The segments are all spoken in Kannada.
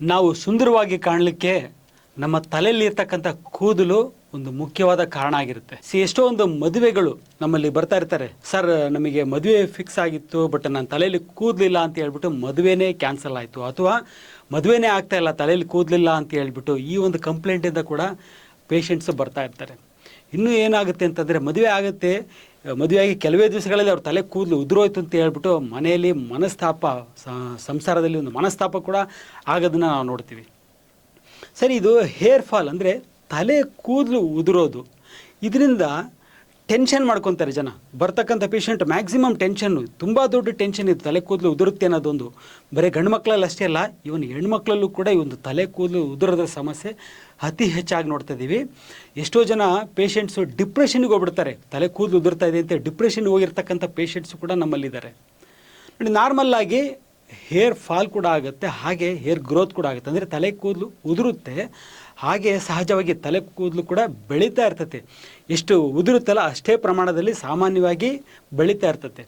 ನಾವು ಸುಂದರವಾಗಿ ಕಾಣಲಿಕ್ಕೆ ನಮ್ಮ ತಲೆಯಲ್ಲಿ ಇರ್ತಕ್ಕಂಥ ಕೂದಲು ಒಂದು ಮುಖ್ಯವಾದ ಕಾರಣ ಆಗಿರುತ್ತೆ. ಸಿ, ಎಷ್ಟೋ ಒಂದು ಮದುವೆಗಳು ನಮ್ಮಲ್ಲಿ ಬರ್ತಾ ಇರ್ತಾರೆ. ಸರ್, ನಮಗೆ ಮದುವೆ ಫಿಕ್ಸ್ ಆಗಿತ್ತು ಬಟ್ ನನ್ನ ತಲೆಯಲ್ಲಿ ಕೂದಲಿಲ್ಲ ಅಂತ ಹೇಳ್ಬಿಟ್ಟು ಮದುವೆನೇ ಕ್ಯಾನ್ಸಲ್ ಆಯಿತು. ಅಥವಾ ಮದುವೆನೇ ಆಗ್ತಾ ಇಲ್ಲ, ತಲೆಯಲ್ಲಿ ಕೂದಲಿಲ್ಲ ಅಂತ ಹೇಳ್ಬಿಟ್ಟು ಈ ಒಂದು ಕಂಪ್ಲೇಂಟಿಂದ ಕೂಡ ಪೇಷಂಟ್ಸ್ ಬರ್ತಾ ಇರ್ತಾರೆ. ಇನ್ನೂ ಏನಾಗುತ್ತೆ ಅಂತಂದರೆ ಮದುವೆ ಆಗುತ್ತೆ ಮದುವೆಯಾಗಿ ಕೆಲವೇ ದಿವಸಗಳಲ್ಲಿ ಅವ್ರ ತಲೆ ಕೂದಲು ಉದುರೋಯ್ತು ಅಂತ ಹೇಳ್ಬಿಟ್ಟು ಮನೆಯಲ್ಲಿ ಮನಸ್ತಾಪ ಸಂಸಾರದಲ್ಲಿ ಒಂದು ಮನಸ್ತಾಪ ಕೂಡ ಆಗೋದನ್ನ ನಾವು ನೋಡ್ತೀವಿ. ಸರಿ, ಇದು ಹೇರ್ ಫಾಲ್ ಅಂದರೆ ತಲೆ ಕೂದಲು ಉದುರೋದು. ಇದರಿಂದ ಟೆನ್ಷನ್ ಮಾಡ್ಕೊತಾರೆ ಜನ. ಬರ್ತಕ್ಕಂಥ ಪೇಷಂಟ್ ಮ್ಯಾಕ್ಸಿಮಮ್ ಟೆನ್ಷನ್ನು ತುಂಬ ದೊಡ್ಡ ಟೆನ್ಷನ್ ಇದೆ ತಲೆ ಕೂದಲು ಉದುರುತ್ತೆ ಅನ್ನೋದೊಂದು. ಬರೀ ಗಂಡು ಮಕ್ಕಳಲ್ಲಿ ಅಷ್ಟೇ ಅಲ್ಲ ಇವನ್ ಹೆಣ್ಮಕ್ಳಲ್ಲೂ ಕೂಡ ಈ ಒಂದು ತಲೆ ಕೂದಲು ಉದುರದ ಸಮಸ್ಯೆ ಅತಿ ಹೆಚ್ಚಾಗಿ ನೋಡ್ತಾ ಇದ್ದೀವಿ ಎಷ್ಟೋ ಜನ ಪೇಷಂಟ್ಸು ಡಿಪ್ರೆಷನ್ಗೆ ಹೋಗ್ಬಿಡ್ತಾರೆ. ತಲೆ ಕೂದಲು ಉದುರ್ತಾ ಇದೆ ಅಂತ ಡಿಪ್ರೆಷನ್ಗೆ ಹೋಗಿರ್ತಕ್ಕಂಥ ಪೇಷಂಟ್ಸು ಕೂಡ ನಮ್ಮಲ್ಲಿದ್ದಾರೆ. ನೋಡಿ ನಾರ್ಮಲ್ ಆಗಿ ಹೇರ್ ಫಾಲ್ ಕೂಡ ಆಗುತ್ತೆ, ಹಾಗೆ ಹೇರ್ ಗ್ರೋತ್ ಕೂಡ ಆಗುತ್ತೆ. ಅಂದರೆ ತಲೆ ಕೂದಲು ಉದುರುತ್ತೆ ಹಾಗೆ ಸಹಜವಾಗಿ ತಲೆ ಕೂದಲು ಕೂಡ ಬೆಳೀತಾ ಇರ್ತತೆ. ಎಷ್ಟು ಉದುರುತ್ತಲ್ಲ ಅಷ್ಟೇ ಪ್ರಮಾಣದಲ್ಲಿ ಸಾಮಾನ್ಯವಾಗಿ ಬೆಳೀತಾ ಇರ್ತತೆ.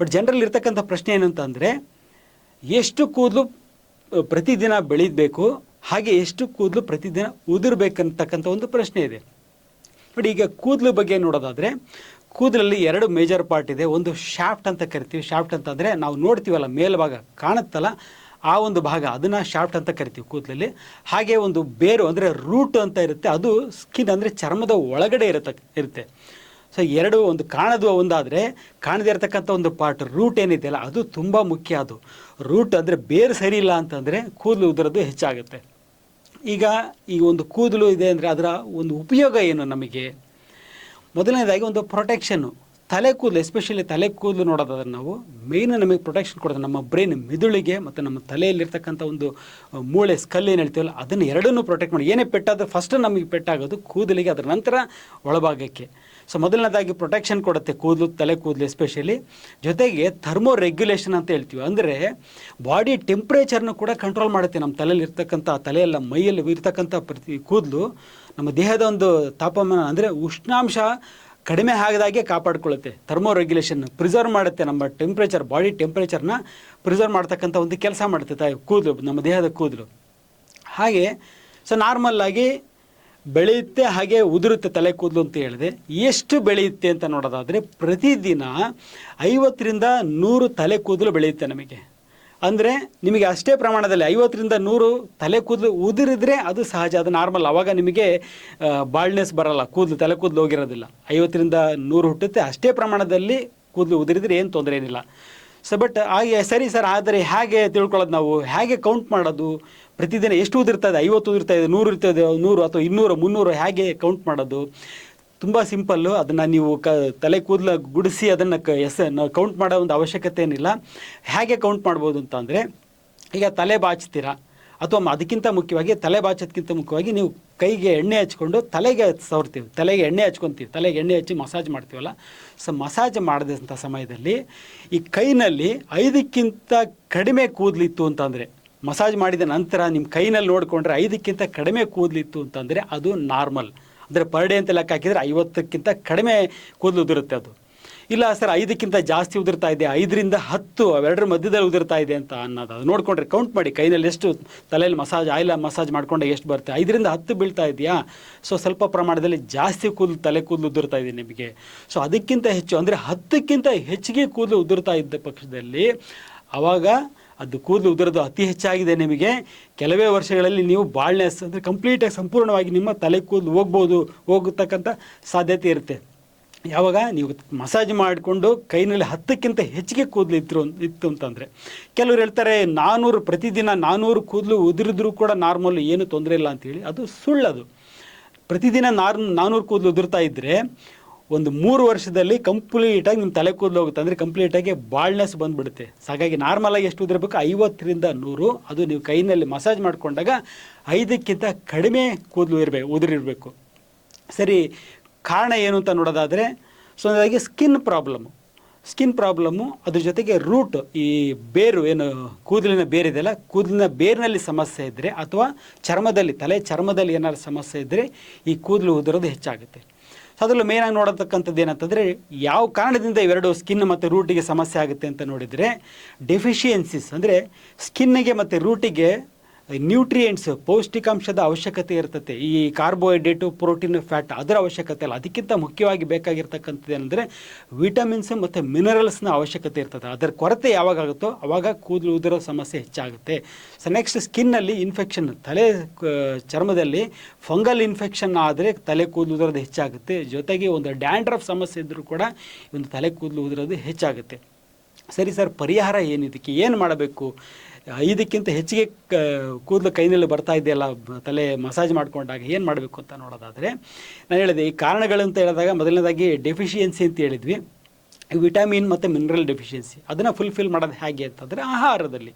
ಬಟ್ ಜನರಲ್ಲಿ ಇರ್ತಕ್ಕಂಥ ಪ್ರಶ್ನೆ ಏನು ಅಂತ ಅಂದರೆ, ಎಷ್ಟು ಕೂದಲು ಪ್ರತಿದಿನ ಬೆಳೀಬೇಕು, ಹಾಗೆ ಎಷ್ಟು ಕೂದಲು ಪ್ರತಿದಿನ ಉದುರ್ಬೇಕಂತಕ್ಕಂಥ ಒಂದು ಪ್ರಶ್ನೆ ಇದೆ. ನೋಡಿ ಈಗ ಕೂದಲು ಬಗ್ಗೆ ನೋಡೋದಾದರೆ, ಕೂದಲಲ್ಲಿ ಎರಡು ಮೇಜರ್ ಪಾರ್ಟ್ ಇದೆ. ಒಂದು ಶಾಫ್ಟ್ ಅಂತ ಕರಿತೀವಿ. ಶಾಫ್ಟ್ ಅಂತಂದರೆ ನಾವು ನೋಡ್ತೀವಲ್ಲ, ಮೇಲ್ಭಾಗ ಕಾಣುತ್ತಲ್ಲ ಆ ಒಂದು ಭಾಗ ಅದನ್ನು ಶಾಫ್ಟ್ ಅಂತ ಕರಿತೀವಿ ಕೂದಲಲ್ಲಿ. ಹಾಗೆ ಒಂದು ಬೇರು ಅಂದರೆ ರೂಟ್ ಅಂತ ಇರುತ್ತೆ. ಅದು ಸ್ಕಿನ್ ಅಂದರೆ ಚರ್ಮದ ಒಳಗಡೆ ಇರುತ್ತೆ ಇರುತ್ತೆ. ಸೊ ಎರಡು ಒಂದು ಕಾಣದು ಒಂದಾದರೆ ಕಾಣದೇ ಇರತಕ್ಕಂಥ ಒಂದು ಪಾರ್ಟ್ ರೂಟ್ ಏನಿದೆಯಲ್ಲ ಅದು ತುಂಬ ಮುಖ್ಯ ಅದು. ರೂಟ್ ಅಂದರೆ ಬೇರು ಸರಿ ಇಲ್ಲ ಅಂತಂದರೆ ಕೂದಲು ಉದುರೋದು ಹೆಚ್ಚಾಗುತ್ತೆ. ಈಗ ಈ ಒಂದು ಕೂದಲು ಇದೆ ಅಂದರೆ ಅದರ ಒಂದು ಉಪಯೋಗ ಏನು ನಮಗೆ? ಮೊದಲನೇದಾಗಿ ಒಂದು ಪ್ರೊಟೆಕ್ಷನ್ನು ತಲೆ ಕೂದಲು ಎಸ್ಪೆಷಲಿ ತಲೆ ಕೂದಲು ನೋಡೋದಾದ್ರೆ ನಾವು ಮೇಯ್ನ್ ನಮಗೆ ಪ್ರೊಟೆಕ್ಷನ್ ಕೊಡೋದು ನಮ್ಮ ಬ್ರೈನ್ ಮಿದುಳಿಗೆ ಮತ್ತು ನಮ್ಮ ತಲೆಯಲ್ಲಿರ್ತಕ್ಕಂಥ ಒಂದು ಮೂಳೆ ಸ್ಕಲ್ ಏನು ಹೇಳ್ತೀವಲ್ಲ, ಅದನ್ನು ಎರಡನ್ನೂ ಪ್ರೊಟೆಕ್ಟ್ ಮಾಡಿ. ಏನೇ ಪೆಟ್ಟಾದ್ರೆ ಫಸ್ಟ್ ನಮಗೆ ಪೆಟ್ಟಾಗೋದು ಕೂದಲಿಗೆ, ಅದರ ನಂತರ ಒಳಭಾಗಕ್ಕೆ. ಸೊ ಮೊದಲನೇದಾಗಿ ಪ್ರೊಟೆಕ್ಷನ್ ಕೊಡುತ್ತೆ ಕೂದಲು, ತಲೆ ಕೂದಲು ಎಸ್ಪೆಷಲಿ ಜೊತೆಗೆ ಥರ್ಮೋ ರೆಗ್ಯುಲೇಷನ್ ಅಂತ ಹೇಳ್ತೀವಿ. ಅಂದರೆ ಬಾಡಿ ಟೆಂಪ್ರೇಚರ್ನ ಕೂಡ ಕಂಟ್ರೋಲ್ ಮಾಡುತ್ತೆ. ನಮ್ಮ ತಲೆಯಲ್ಲಿ ಇರ್ತಕ್ಕಂಥ ತಲೆಯೆಲ್ಲ, ಮೈಯಲ್ಲಿ ಇರ್ತಕ್ಕಂಥ ಪ್ರತಿ ಕೂದಲು, ನಮ್ಮ ದೇಹದ ಒಂದು ತಾಪಮಾನ ಅಂದರೆ ಉಷ್ಣಾಂಶ ಕಡಿಮೆ ಆಗದಾಗೆ ಕಾಪಾಡಿಕೊಳ್ಳುತ್ತೆ. ಥರ್ಮೋ ರೆಗ್ಯುಲೇಷನ್ ಪ್ರಿಸರ್ವ್ ಮಾಡುತ್ತೆ ನಮ್ಮ ಟೆಂಪ್ರೇಚರ್ ಬಾಡಿ ಟೆಂಪ್ರೇಚರ್ನ ಪ್ರಿಸರ್ವ್ ಮಾಡ್ತಕ್ಕಂಥ ಒಂದು ಕೆಲಸ ಮಾಡುತ್ತೆ ತಾಯಿ, ಕೂದಲು, ನಮ್ಮ ದೇಹದ ಕೂದಲು. ಹಾಗೆ ಸೊ ನಾರ್ಮಲ್ ಆಗಿ ಬೆಳೆಯುತ್ತೆ, ಹಾಗೆ ಉದುರುತ್ತೆ ತಲೆ ಕೂದಲು ಅಂತ ಹೇಳಿದೆ. ಎಷ್ಟು ಬೆಳೆಯುತ್ತೆ ಅಂತ ನೋಡೋದಾದರೆ ಪ್ರತಿದಿನ ಐವತ್ತರಿಂದ ನೂರು ತಲೆ ಕೂದಲು ಬೆಳೆಯುತ್ತೆ ನಮಗೆ. ಅಂದರೆ ನಿಮಗೆ ಅಷ್ಟೇ ಪ್ರಮಾಣದಲ್ಲಿ ಐವತ್ತರಿಂದ ನೂರು ತಲೆ ಕೂದಲು ಉದುರಿದ್ರೆ ಅದು ಸಹಜ, ಅದು ನಾರ್ಮಲ್ ಆವಾಗ ನಿಮಗೆ ಬಾಳ್ನೆಸ್ ಬರಲ್ಲ, ಕೂದಲು, ತಲೆ ಕೂದಲು ಹೋಗಿರೋದಿಲ್ಲ. ಐವತ್ತರಿಂದ ನೂರು ಹುಟ್ಟುತ್ತೆ, ಅಷ್ಟೇ ಪ್ರಮಾಣದಲ್ಲಿ ಕೂದಲು ಉದುರಿದ್ರೆ ಏನು ತೊಂದರೆ ಏನಿಲ್ಲ. ಸೊ ಬಟ್ ಹಾಗೆ, ಸರಿ ಸರ್, ಆದರೆ ಹೇಗೆ ತಿಳ್ಕೊಳ್ಳೋದು ನಾವು? ಹೇಗೆ ಕೌಂಟ್ ಮಾಡೋದು? ಪ್ರತಿದಿನ ಎಷ್ಟು ಉದಿರ್ತಾ ಇದೆ ಐವತ್ತು ಉದಿರ್ತಾ ಇದೆ ನೂರು ಇರ್ತದೆ, ನೂರು ಅಥವಾ ಇನ್ನೂರು, ಮುನ್ನೂರು, ಹೇಗೆ ಕೌಂಟ್ ಮಾಡೋದು? ತುಂಬ ಸಿಂಪಲ್ಲು ಅದನ್ನು ನೀವು ಕ, ತಲೆ ಕೂದಲ ಗುಡಿಸಿ ಅದನ್ನು ಕ, ಎಸ್ ಕೌಂಟ್ ಮಾಡೋ ಒಂದು ಅವಶ್ಯಕತೆ ಏನಿಲ್ಲ ಹೇಗೆ ಕೌಂಟ್ ಮಾಡ್ಬೋದು ಅಂತ ಅಂದರೆ, ಈಗ ತಲೆ ಬಾಚ್ತೀರಾ. ಅಥವಾ ಅದಕ್ಕಿಂತ ಮುಖ್ಯವಾಗಿ ತಲೆ ಬಾಚೋದಕ್ಕಿಂತ ಮುಖ್ಯವಾಗಿ ನೀವು ಕೈಗೆ ಎಣ್ಣೆ ಹಚ್ಕೊಂಡು ತಲೆಗೆ ಸವರ್ತೀವಿ. ತಲೆಗೆ ಎಣ್ಣೆ ಹಚ್ಕೊತೀವಿ. ತಲೆಗೆ ಎಣ್ಣೆ ಹಚ್ಚಿ ಮಸಾಜ್ ಮಾಡ್ತೀವಲ್ಲ. ಸೊ, ಮಸಾಜ್ ಮಾಡಿದಂಥ ಸಮಯದಲ್ಲಿ ಈ ಕೈನಲ್ಲಿ ಐದಕ್ಕಿಂತ ಕಡಿಮೆ ಕೂದಲಿತ್ತು ಅಂತಂದರೆ ಮಸಾಜ್ ಮಾಡಿದ ನಂತರ ನಿಮ್ಮ ಕೈನಲ್ಲಿ ನೋಡಿಕೊಂಡ್ರೆ ಐದಕ್ಕಿಂತ ಕಡಿಮೆ ಕೂದಲಿತ್ತು ಅಂತಂದರೆ ಅದು ನಾರ್ಮಲ್. ಅಂದರೆ ಪರ್ ಡೇ ಅಂತ ಲೆಕ್ಕ ಹಾಕಿದರೆ ಐವತ್ತಕ್ಕಿಂತ ಕಡಿಮೆ ಕೂದಲು ಉದುರುತ್ತೆ ಅದು. ಇಲ್ಲ ಸರ್, ಐದಕ್ಕಿಂತ ಜಾಸ್ತಿ ಉದುರ್ತಾ ಇದೆ, ಐದರಿಂದ ಹತ್ತು, ಅವೆರಡರ ಮಧ್ಯದಲ್ಲಿ ಉದುರ್ತಾ ಇದೆ ಅಂತ ಅನ್ನೋದು. ಅದು ನೋಡಿಕೊಂಡ್ರೆ ಕೌಂಟ್ ಮಾಡಿ, ಕೈನಲ್ಲಿ ಎಷ್ಟು, ತಲೆಯಲ್ಲಿ ಮಸಾಜ್ ಆಯಿಲ್ ಮಸಾಜ್ ಮಾಡ್ಕೊಂಡೆ ಎಷ್ಟು ಬರುತ್ತೆ. ಐದರಿಂದ ಹತ್ತು ಬೀಳ್ತಾ ಇದೆಯಾ? ಸೊ ಸ್ವಲ್ಪ ಪ್ರಮಾಣದಲ್ಲಿ ಜಾಸ್ತಿ ಕೂದಲು, ತಲೆ ಕೂದಲು ಉದುರ್ತಾ ಇದೆ ನಿಮಗೆ. ಸೊ ಅದಕ್ಕಿಂತ ಹೆಚ್ಚು, ಅಂದರೆ ಹತ್ತಕ್ಕಿಂತ ಹೆಚ್ಚಿಗೆ ಕೂದಲು ಉದುರ್ತಾ ಇದ್ದ ಪಕ್ಷದಲ್ಲಿ ಆವಾಗ ಅದು ಕೂದಲು ಉದುರೋದು ಅತಿ ಹೆಚ್ಚಾಗಿದೆ ನಿಮಗೆ. ಕೆಲವೇ ವರ್ಷಗಳಲ್ಲಿ ನೀವು ಬಾಳ್ನೆಸ್ ಅಂದರೆ ಕಂಪ್ಲೀಟಾಗಿ ಸಂಪೂರ್ಣವಾಗಿ ನಿಮ್ಮ ತಲೆ ಕೂದಲು ಹೋಗ್ಬೋದು, ಹೋಗತಕ್ಕಂಥ ಸಾಧ್ಯತೆ ಇರುತ್ತೆ. ಯಾವಾಗ? ನೀವು ಮಸಾಜ್ ಮಾಡಿಕೊಂಡು ಕೈನಲ್ಲಿ ಹತ್ತಕ್ಕಿಂತ ಹೆಚ್ಚಿಗೆ ಕೂದಲು ಇತ್ತು ಇತ್ತು ಅಂತಂದರೆ. ಕೆಲವರು ಹೇಳ್ತಾರೆ ನಾನ್ನೂರು ಪ್ರತಿದಿನ ನಾನ್ನೂರು ಕೂದಲು ಉದುರಿದ್ರೂ ಕೂಡ ನಾರ್ಮಲ್ ಏನು ತೊಂದರೆ ಇಲ್ಲ ಅಂತೇಳಿ ಅದು ಸುಳ್ಳದು. ಪ್ರತಿದಿನ ನಾರ್ ನಾನ್ನೂರು ಕೂದಲು ಉದುರ್ತಾ ಇದ್ದರೆ ಒಂದು ಮೂರು ವರ್ಷದಲ್ಲಿ ಕಂಪ್ಲೀಟಾಗಿ ನಿಮ್ಮ ತಲೆ ಕೂದಲು ಹೋಗುತ್ತೆ. ಅಂದರೆ ಕಂಪ್ಲೀಟಾಗಿ ಬಾಳ್ನೆಸ್ ಬಂದ್ಬಿಡುತ್ತೆ. ಹಾಗಾಗಿ ನಾರ್ಮಲಾಗಿ ಎಷ್ಟು ಉದಿರಬೇಕು? ಐವತ್ತರಿಂದ ನೂರು. ಅದು ನೀವು ಕೈನಲ್ಲಿ ಮಸಾಜ್ ಮಾಡಿಕೊಂಡಾಗ ಐದಕ್ಕಿಂತ ಕಡಿಮೆ ಕೂದಲು ಇರಬೇಕು ಉದುರಿರಬೇಕು. ಸರಿ, ಕಾರಣ ಏನು ಅಂತ ನೋಡೋದಾದರೆ ಸೊ ಹಾಗಾಗಿ ಸ್ಕಿನ್ ಪ್ರಾಬ್ಲಮ್ಮು ಸ್ಕಿನ್ ಪ್ರಾಬ್ಲಮ್ಮು ಅದ್ರ ಜೊತೆಗೆ ರೂಟ್ ಈ ಬೇರು ಏನು, ಕೂದಲಿನ ಬೇರಿದೆಯಲ್ಲ ಕೂದಲಿನ ಬೇರಿನಲ್ಲಿ ಸಮಸ್ಯೆ ಇದ್ದರೆ ಅಥವಾ ಚರ್ಮದಲ್ಲಿ, ತಲೆ ಚರ್ಮದಲ್ಲಿ ಏನಾದ್ರು ಸಮಸ್ಯೆ ಇದ್ದರೆ ಈ ಕೂದಲು ಉದುರೋದು ಹೆಚ್ಚಾಗುತ್ತೆ. ಅದರಲ್ಲೂ ಮೇನಾಗಿ ನೋಡತಕ್ಕಂಥದ್ದು ಏನಂತಂದರೆ, ಯಾವ ಕಾರಣದಿಂದ ಇವೆರಡು ಸ್ಕಿನ್ ಮತ್ತು ರೂಟಿಗೆ ಸಮಸ್ಯೆ ಆಗುತ್ತೆ ಅಂತ ನೋಡಿದರೆ ಡೆಫಿಷಿಯನ್ಸಿಸ್ ಅಂದರೆ ಸ್ಕಿನ್ನಿಗೆ ಮತ್ತು ರೂಟಿಗೆ ನ್ಯೂಟ್ರಿಯೆಂಟ್ಸ್ ಪೌಷ್ಟಿಕಾಂಶದ ಅವಶ್ಯಕತೆ ಇರ್ತದೆ ಈ ಕಾರ್ಬೋಹೈಡ್ರೇಟು ಪ್ರೋಟೀನ್ ಫ್ಯಾಟ್ ಅದರ ಅವಶ್ಯಕತೆ ಅಲ್ಲ. ಅದಕ್ಕಿಂತ ಮುಖ್ಯವಾಗಿ ಬೇಕಾಗಿರ್ತಕ್ಕಂಥದ್ದು ಏನಂದರೆ ವಿಟಮಿನ್ಸ್ ಮತ್ತು ಮಿನರಲ್ಸ್ನ ಅವಶ್ಯಕತೆ ಇರ್ತದೆ. ಅದರ ಕೊರತೆ ಯಾವಾಗ ಆಗುತ್ತೋ ಅವಾಗ ಕೂದಲು ಉದುರೋ ಸಮಸ್ಯೆ ಹೆಚ್ಚಾಗುತ್ತೆ. ಸೊ ನೆಕ್ಸ್ಟ್ ಸ್ಕಿನ್ನಲ್ಲಿ ಇನ್ಫೆಕ್ಷನ್ ತಲೆ ಚರ್ಮದಲ್ಲಿ ಫಂಗಲ್ ಇನ್ಫೆಕ್ಷನ್ ಆದರೆ ತಲೆ ಕೂದಲು ಉದುರೋದು ಹೆಚ್ಚಾಗುತ್ತೆ. ಜೊತೆಗೆ ಒಂದು ಡ್ಯಾಂಡ್ರಫ್ ಸಮಸ್ಯೆ ಇದ್ದರೂ ಕೂಡ ಒಂದು ತಲೆ ಕೂದಲು ಉದುರೋದು ಹೆಚ್ಚಾಗುತ್ತೆ. ಸರಿ ಸರ್, ಪರಿಹಾರ ಏನಿದಕ್ಕೆ? ಏನು ಮಾಡಬೇಕು? ಐದಕ್ಕಿಂತ ಹೆಚ್ಚಿಗೆ ಕೂದಲು ಕೈನಲ್ಲಿ ಬರ್ತಾ ಇದೆಯಲ್ಲ, ತಲೆ ಮಸಾಜ್ ಮಾಡಿಕೊಂಡಾಗ ಏನು ಮಾಡಬೇಕು ಅಂತ ನೋಡೋದಾದರೆ, ನಾನು ಹೇಳಿದೆ, ಈ ಕಾರಣಗಳು ಅಂತ ಹೇಳಿದಾಗ ಮೊದಲನೇದಾಗಿ ಡೆಫಿಷಿಯನ್ಸಿ ಅಂತ ಹೇಳಿದ್ವಿ. ವಿಟಮಿನ್ ಮತ್ತು ಮಿನರಲ್ ಡೆಫಿಷಿಯನ್ಸಿ, ಅದನ್ನು ಫುಲ್ಫಿಲ್ ಮಾಡೋದು ಹೇಗೆ ಅಂತಂದರೆ ಆಹಾರದಲ್ಲಿ.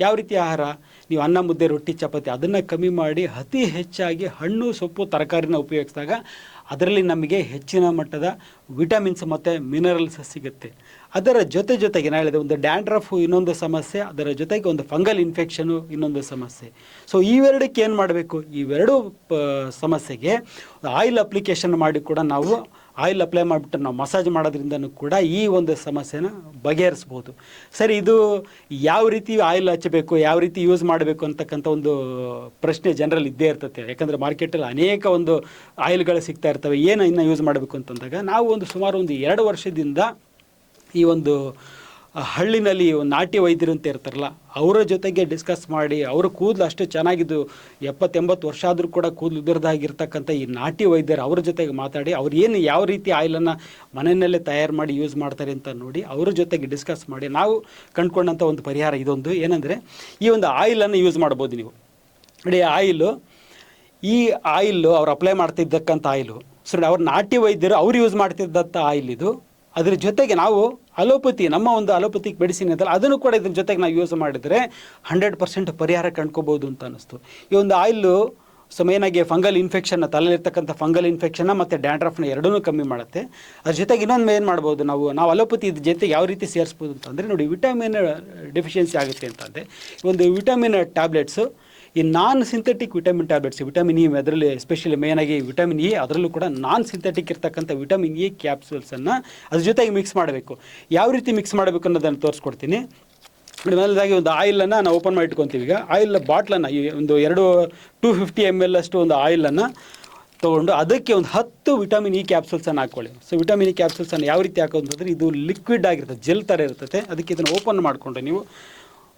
ಯಾವ ರೀತಿ ಆಹಾರ? ನೀವು ಅನ್ನ, ಮುದ್ದೆ, ರೊಟ್ಟಿ, ಚಪಾತಿ, ಅದನ್ನು ಕಮ್ಮಿ ಮಾಡಿ ಅತಿ ಹೆಚ್ಚಾಗಿ ಹಣ್ಣು, ಸೊಪ್ಪು, ತರಕಾರಿನ ಉಪಯೋಗಿಸಿದಾಗ ಅದರಲ್ಲಿ ನಮಗೆ ಹೆಚ್ಚಿನ ಮಟ್ಟದ ವಿಟಮಿನ್ಸ್ ಮತ್ತು ಮಿನರಲ್ಸ್ ಸಿಗುತ್ತೆ. ಅದರ ಜೊತೆ ಜೊತೆಗೆ ನಾನು ಹೇಳಿದೆ, ಒಂದು ಡ್ಯಾಂಡ್ರಫು ಇನ್ನೊಂದು ಸಮಸ್ಯೆ, ಅದರ ಜೊತೆಗೆ ಒಂದು ಫಂಗಲ್ ಇನ್ಫೆಕ್ಷನು ಇನ್ನೊಂದು ಸಮಸ್ಯೆ. ಸೊ ಇವೆರಡಕ್ಕೆ ಏನು ಮಾಡಬೇಕು? ಇವೆರಡು ಸಮಸ್ಯೆಗೆ ಆಯಿಲ್ ಅಪ್ಲಿಕೇಶನ್ ಮಾಡಿ ಕೂಡ ನಾವು ಆಯಿಲ್ ಅಪ್ಲೈ ಮಾಡಿಬಿಟ್ಟು ನಾವು ಮಸಾಜ್ ಮಾಡೋದ್ರಿಂದ ಕೂಡ ಈ ಒಂದು ಸಮಸ್ಯೆನ ಬಗೆಹರಿಸ್ಬೋದು. ಸರಿ, ಇದು ಯಾವ ರೀತಿ ಆಯಿಲ್ ಹಚ್ಚಬೇಕು, ಯಾವ ರೀತಿ ಯೂಸ್ ಮಾಡಬೇಕು ಅಂತಕ್ಕಂಥ ಒಂದು ಪ್ರಶ್ನೆ ಜನರಲ್ಲಿ ಇದ್ದೇ ಇರ್ತದೆ ಯಾಕಂದರೆ ಮಾರ್ಕೆಟಲ್ಲಿ ಅನೇಕ ಒಂದು ಆಯಿಲ್ಗಳು ಸಿಗ್ತಾ ಇರ್ತವೆ. ಏನು ಇನ್ನು ಯೂಸ್ ಮಾಡಬೇಕು ಅಂತಂದಾಗ, ನಾವು ಒಂದು ಸುಮಾರು ಒಂದು ಎರಡು ವರ್ಷದಿಂದ ಈ ಒಂದು ಹಳ್ಳಿನಲ್ಲಿ ನಾಟಿ ವೈದ್ಯರು ಅಂತ ಇರ್ತಾರಲ್ಲ, ಅವರ ಜೊತೆಗೆ ಡಿಸ್ಕಸ್ ಮಾಡಿ, ಅವರ ಕೂದಲು ಅಷ್ಟು ಚೆನ್ನಾಗಿದ್ದು, ಎಪ್ಪತ್ತೆಂಬತ್ತು ವರ್ಷ ಆದರೂ ಕೂಡ ಕೂದಲು ಉದುರದಾಗಿರ್ತಕ್ಕಂಥ ಈ ನಾಟಿ ವೈದ್ಯರು ಅವ್ರ ಜೊತೆಗೆ ಮಾತಾಡಿ, ಅವ್ರು ಏನು ಯಾವ ರೀತಿ ಆಯಿಲನ್ನು ಮನೆಯಲ್ಲೇ ತಯಾರು ಮಾಡಿ ಯೂಸ್ ಮಾಡ್ತಾರೆ ಅಂತ ನೋಡಿ ಅವ್ರ ಜೊತೆಗೆ ಡಿಸ್ಕಸ್ ಮಾಡಿ, ನಾವು ಕಂಡುಕೊಂಡಂಥ ಒಂದು ಪರಿಹಾರ ಇದೊಂದು. ಏನಂದರೆ, ಈ ಒಂದು ಆಯಿಲನ್ನು ಯೂಸ್ ಮಾಡ್ಬೋದು ನೀವು. ನೋಡಿ ಆಯಿಲು, ಈ ಆಯಿಲು ಅವ್ರು ಅಪ್ಲೈ ಮಾಡ್ತಿದ್ದಕ್ಕಂಥ ಆಯಿಲು ಸರಿ ಅವ್ರ ನಾಟಿ ವೈದ್ಯರು ಅವ್ರು ಯೂಸ್ ಮಾಡ್ತಿದ್ದಂಥ ಆಯಿಲ್ ಇದು, ಅದ್ರ ಜೊತೆಗೆ ನಾವು ಅಲೋಪತಿ, ನಮ್ಮ ಒಂದು ಅಲೋಪತಿಕ್ ಮೆಡಿಸಿನ್ ಅಂತಲ್ಲ, ಅದನ್ನು ಕೂಡ ಇದ್ರ ಜೊತೆಗೆ ನಾವು ಯೂಸ್ ಮಾಡಿದರೆ ಹಂಡ್ರೆಡ್ ಪರ್ಸೆಂಟ್ ಪರಿಹಾರ ಕಂಡ್ಕೋಬೋದು ಅಂತ ಅನ್ನಿಸ್ತು. ಈ ಒಂದು ಆಯಿಲು ಸೊ ಮೇನಾಗಿ ಫಂಗಲ್ ಇನ್ಫೆಕ್ಷನ್ ತಲೆಯಲ್ಲಿರ್ತಕ್ಕಂಥ ಫಂಗಲ್ ಇನ್ಫೆಕ್ಷನ್ನ ಮತ್ತು ಡ್ಯಾಂಡ್ರಫ್ನ ಎರಡನ್ನೂ ಕಮ್ಮಿ ಮಾಡುತ್ತೆ. ಅದ್ರ ಜೊತೆಗೆ ಇನ್ನೊಂದು ಏನು ಮಾಡ್ಬೋದು ನಾವು ನಾವು ಅಲೋಪತಿ ಇದ್ರ ಜೊತೆ ಯಾವ ರೀತಿ ಸೇರಿಸ್ಬೋದು ಅಂತಂದರೆ ನೋಡಿ ವಿಟಮಿನ್ ಡೆಫಿಷಿಯನ್ಸಿ ಆಗುತ್ತೆ ಅಂತಂದರೆ ಒಂದು ವಿಟಮಿನ್ ಟ್ಯಾಬ್ಲೆಟ್ಸು ಈ non synthetic vitamin tablets vitamin E ಅದರಲ್ಲಿ ಎಸ್ಪೆಷಲಿ ಮೇನಾಗಿ ವಿಟಮಿನ್ ಇ ಅದರಲ್ಲೂ ಕೂಡ ನಾನ್ ಸಿಂಥೆಟಿಕ್ ಇರ್ತಕ್ಕಂಥ ವಿಟಮಿನ್ ಇ ಕ್ಯಾಪ್ಸೂಲ್ಸನ್ನು ಅದ್ರ ಜೊತೆಗೆ ಮಿಕ್ಸ್ ಮಾಡಬೇಕು. ಯಾವ ರೀತಿ ಮಿಕ್ಸ್ ಮಾಡಬೇಕು ಅನ್ನೋದನ್ನು ತೋರಿಸ್ಕೊಡ್ತೀನಿ. ಮೊದಲದಾಗಿ ಒಂದು ಆಯಿಲನ್ನು ನಾವು ಓಪನ್ ಮಾಡಿ ಇಟ್ಕೊತೀವಿ ಈಗ ಆಯಿಲ್ ಬಾಟ್ಲನ್ನು ಈ ಒಂದು ಎರಡು ಟೂ ಫಿಫ್ಟಿ ಎಂ ಎಲ್ ಅಷ್ಟು ಒಂದು ಆಯಿಲನ್ನು ತೊಗೊಂಡು ಅದಕ್ಕೆ ಒಂದು ಹತ್ತು ವಿಟಮಿನ್ ಇ ಕ್ಯಾಪ್ಸೂಲ್ಸನ್ನು ಹಾಕ್ಕೊಳ್ಳಿ. ಸೊ ವಿಟಮಿನ್ ಇ ಕ್ಯಾಪ್ಸೂಲ್ಸನ್ನು ಯಾವ ರೀತಿ ಹಾಕೋದು ಅಂತಂದರೆ ಇದು ಲಿಕ್ವಿಡ್ ಆಗಿರ್ತದೆ ಜೆಲ್ ಥರ ಇರ್ತದೆ. ಅದಕ್ಕೆ ಇದನ್ನು ಓಪನ್ ಮಾಡಿಕೊಂಡು ನೀವು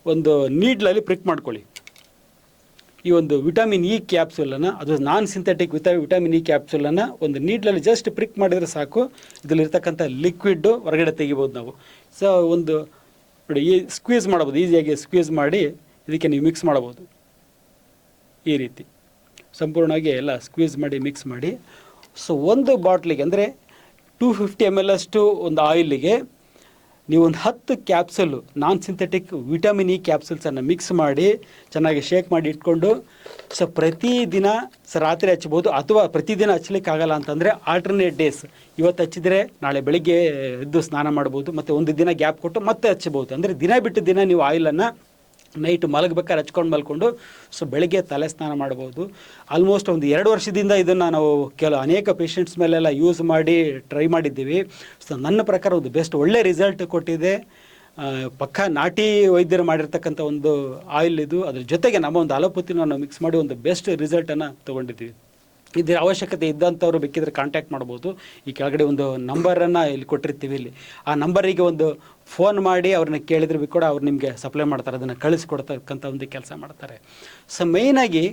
ಒಂದು ನೀಡ್ಲಲ್ಲಿ ಪ್ರಿಕ್ ಮಾಡ್ಕೊಳ್ಳಿ. ಈ ಒಂದು ವಿಟಮಿನ್ ಇ ಕ್ಯಾಪ್ಸೂಲನ್ನು ಅದು ನಾನ್ ಸಿಂಥೆಟಿಕ್ ವಿತ ವಿಟಮಿನ್ ಇ ಕ್ಯಾಪ್ಸೂಲನ್ನು ಒಂದು ನೀಡ್ಲಲ್ಲಿ ಜಸ್ಟ್ ಪ್ರಿಕ್ ಮಾಡಿದರೆ ಸಾಕು. ಇದರಲ್ಲಿರ್ತಕ್ಕಂಥ ಲಿಕ್ವಿಡ್ಡು ಹೊರಗಡೆ ತೆಗಿಬೋದು ನಾವು. ಸೊ ಒಂದು ನೋಡಿ, ಈ ಸ್ಕ್ವೀಸ್ ಮಾಡ್ಬೋದು ಈಸಿಯಾಗಿ ಸ್ಕ್ವೀಸ್ ಮಾಡಿ ಇದಕ್ಕೆ ನೀವು ಮಿಕ್ಸ್ ಮಾಡ್ಬೋದು. ಈ ರೀತಿ. ಸಂಪೂರ್ಣವಾಗಿ ಎಲ್ಲ ಸ್ಕ್ವೀಸ್ ಮಾಡಿ ಮಿಕ್ಸ್ ಮಾಡಿ. ಸೊ ಒಂದು ಬಾಟ್ಲಿಗೆ ಅಂದರೆ ಟೂ ಫಿಫ್ಟಿ ಎಂ ಎಲ್ ಅಷ್ಟು ಒಂದು ಆಯಿಲಿಗೆ ನೀವು ಒಂದು ಹತ್ತು capsule non synthetic vitamin E ಕ್ಯಾಪ್ಸೂಲ್ಸನ್ನು mix ಮಾಡಿ, ಚೆನ್ನಾಗಿ ಶೇಕ್ ಮಾಡಿ ಇಟ್ಕೊಂಡು, ಸೊ ಪ್ರತಿದಿನ ಸ ರಾತ್ರಿ ಹಚ್ಬೋದು ಅಥವಾ ಪ್ರತಿದಿನ ಹಚ್ಲಿಕ್ಕಾಗಲ್ಲ ಅಂತಂದರೆ ಆಲ್ಟರ್ನೇಟ್ ಡೇಸ್ ಇವತ್ತು ಹಚ್ಚಿದರೆ ನಾಳೆ ಬೆಳಿಗ್ಗೆ ಎದ್ದು ಸ್ನಾನ ಮಾಡ್ಬೋದು, ಮತ್ತು ಒಂದು ದಿನ ಗ್ಯಾಪ್ ಕೊಟ್ಟು ಮತ್ತೆ ಹಚ್ಬೋದು. ಅಂದರೆ ದಿನ ಬಿಟ್ಟು ದಿನ ನೀವು ಆಯಿಲನ್ನು ನೈಟ್ ಮಲಗಬೇಕಾದ್ರೆ ಹಚ್ಕೊಂಡು ಮಲ್ಕೊಂಡು ಸೊ ಬೆಳಗ್ಗೆ ತಲೆ ಸ್ನಾನ ಮಾಡ್ಬೋದು. ಆಲ್ಮೋಸ್ಟ್ ಒಂದು ಎರಡು ವರ್ಷದಿಂದ ಇದನ್ನು ನಾವು ಕೆಲವು ಅನೇಕ ಪೇಷಂಟ್ಸ್ ಮೇಲೆಲ್ಲ ಯೂಸ್ ಮಾಡಿ ಟ್ರೈ ಮಾಡಿದ್ದೀವಿ. ಸೊ ನನ್ನ ಪ್ರಕಾರ ಒಂದು ಬೆಸ್ಟ್ ಒಳ್ಳೆ ರಿಸಲ್ಟ್ ಕೊಟ್ಟಿದೆ. ಪಕ್ಕ ನಾಟಿ ವೈದ್ಯರು ಮಾಡಿರ್ತಕ್ಕಂಥ ಒಂದು ಆಯಿಲ್ ಇದು. ಅದ್ರ ಜೊತೆಗೆ ನಮ್ಮ ಒಂದು ಅಲೋಪತಿನ ಮಿಕ್ಸ್ ಮಾಡಿ ಒಂದು ಬೆಸ್ಟ್ ರಿಸಲ್ಟನ್ನು ತೊಗೊಂಡಿದ್ದೀವಿ. ಇದರ ಅವಶ್ಯಕತೆ ಇದ್ದಂಥವ್ರು ಬೇಕಿದ್ರೆ ಕಾಂಟ್ಯಾಕ್ಟ್ ಮಾಡ್ಬೋದು. ಈ ಕೆಳಗಡೆ ಒಂದು ನಂಬರನ್ನು ಇಲ್ಲಿ ಕೊಟ್ಟಿರ್ತೀವಿ ಇಲ್ಲಿ. ಆ ನಂಬರಿಗೆ ಒಂದು ಫೋನ್ ಮಾಡಿ ಅವ್ರನ್ನ ಕೇಳಿದ್ರೂ ಕೂಡ ಅವ್ರು ನಿಮಗೆ ಸಪ್ಲೈ ಮಾಡ್ತಾರೆ, ಅದನ್ನು ಕಳಿಸ್ಕೊಡ್ತಕ್ಕಂಥ ಒಂದು ಕೆಲಸ ಮಾಡ್ತಾರೆ. ಸೊ ಮೇಯ್ನಾಗಿ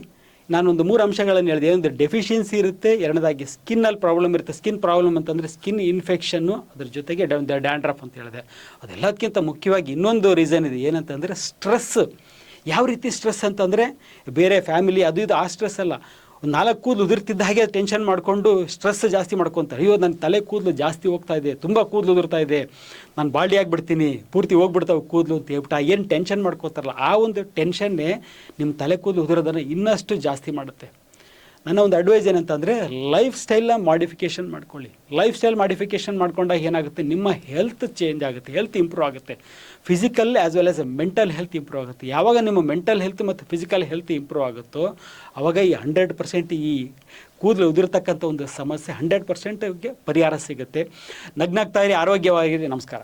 ನಾನೊಂದು ಮೂರು ಅಂಶಗಳನ್ನು ಹೇಳಿದೆ. ಒಂದು ಡೆಫಿಷಿಯನ್ಸಿ ಇರುತ್ತೆ, ಎರಡನೇದಾಗಿ ಸ್ಕಿನ್ನಲ್ಲಿ ಪ್ರಾಬ್ಲಮ್ ಇರುತ್ತೆ. ಸ್ಕಿನ್ ಪ್ರಾಬ್ಲಮ್ ಅಂತಂದರೆ ಸ್ಕಿನ್ ಇನ್ಫೆಕ್ಷನ್ನು ಅದ್ರ ಜೊತೆಗೆ ಡ್ಯಾಂಡ್ರಫ್ ಅಂತ ಹೇಳಿದೆ. ಅದೆಲ್ಲದಕ್ಕಿಂತ ಮುಖ್ಯವಾಗಿ ಇನ್ನೊಂದು ರೀಸನ್ ಇದೆ. ಏನಂತಂದರೆ ಸ್ಟ್ರೆಸ್ ಯಾವ ರೀತಿ ಸ್ಟ್ರೆಸ್ ಅಂತಂದರೆ ಬೇರೆ ಫ್ಯಾಮಿಲಿ ಅದು ಇದು, ಆ ಸ್ಟ್ರೆಸ್ ಅಲ್ಲ. ಒಂದು ನಾಲ್ಕು ಕೂದಲು ಉದುರ್ತಿದ್ದ ಹಾಗೆ ಟೆನ್ಷನ್ ಮಾಡಿಕೊಂಡು ಸ್ಟ್ರೆಸ್ ಜಾಸ್ತಿ ಮಾಡ್ಕೊತಾರೆ. ಅಯ್ಯೋ ನನ್ನ ತಲೆ ಕೂದಲು ಜಾಸ್ತಿ ಹೋಗ್ತಾ ಇದೆ, ತುಂಬ ಕೂದಲು ಉದುರ್ತಾ ಇದೆ, ನಾನು ಬಾಡಿ ಆಗಿಬಿಡ್ತೀನಿ, ಪೂರ್ತಿ ಹೋಗ್ಬಿಡ್ತಾವೆ ಕೂದಲು ಅಂತ ಹೇಳ್ಬಿಟ್ಟು ಏನು ಟೆನ್ಷನ್ ಮಾಡ್ಕೋತಾರಲ್ಲ, ಆ ಒಂದು ಟೆನ್ಷನ್ನೇ ನಿಮ್ಮ ತಲೆ ಕೂದಲು ಉದುರೋದನ್ನು ಇನ್ನಷ್ಟು ಜಾಸ್ತಿ ಮಾಡುತ್ತೆ. ನನ್ನ ಒಂದು ಅಡ್ವೈಸ್ ಏನಂತಂದರೆ ಲೈಫ್ ಸ್ಟೈಲ್ನ ಮಾಡಿಫಿಕೇಷನ್ ಮಾಡ್ಕೊಳ್ಳಿ. ಲೈಫ್ ಸ್ಟೈಲ್ ಮಾಡಿಫಿಕೇಷನ್ ಮಾಡ್ಕೊಂಡಾಗ ಏನಾಗುತ್ತೆ? ನಿಮ್ಮ ಹೆಲ್ತ್ ಚೇಂಜ್ ಆಗುತ್ತೆ ಹೆಲ್ತ್ ಇಂಪ್ರೂವ್ ಆಗುತ್ತೆ. Physical as well as mental health improve ಆಗುತ್ತೆ. ಯಾವಾಗ ನಿಮ್ಮ ಮೆಂಟಲ್ ಹೆಲ್ತ್ ಮತ್ತು ಫಿಸಿಕಲ್ ಹೆಲ್ತ್ ಇಂಪ್ರೂವ್ ಆಗುತ್ತೋ ಆವಾಗ ಈ ಹಂಡ್ರೆಡ್ ಪರ್ಸೆಂಟ್ ಈ ಕೂದಲು ಉದುರ್ತಕ್ಕಂಥ ಒಂದು ಸಮಸ್ಯೆ ಹಂಡ್ರೆಡ್ ಪರ್ಸೆಂಟ್ಗೆ ಪರಿಹಾರ ಸಿಗುತ್ತೆ. ನಗ್ನಾಗ್ತಾ ಇರಿ, ಆರೋಗ್ಯವಾಗಿರಿ. ನಮಸ್ಕಾರ.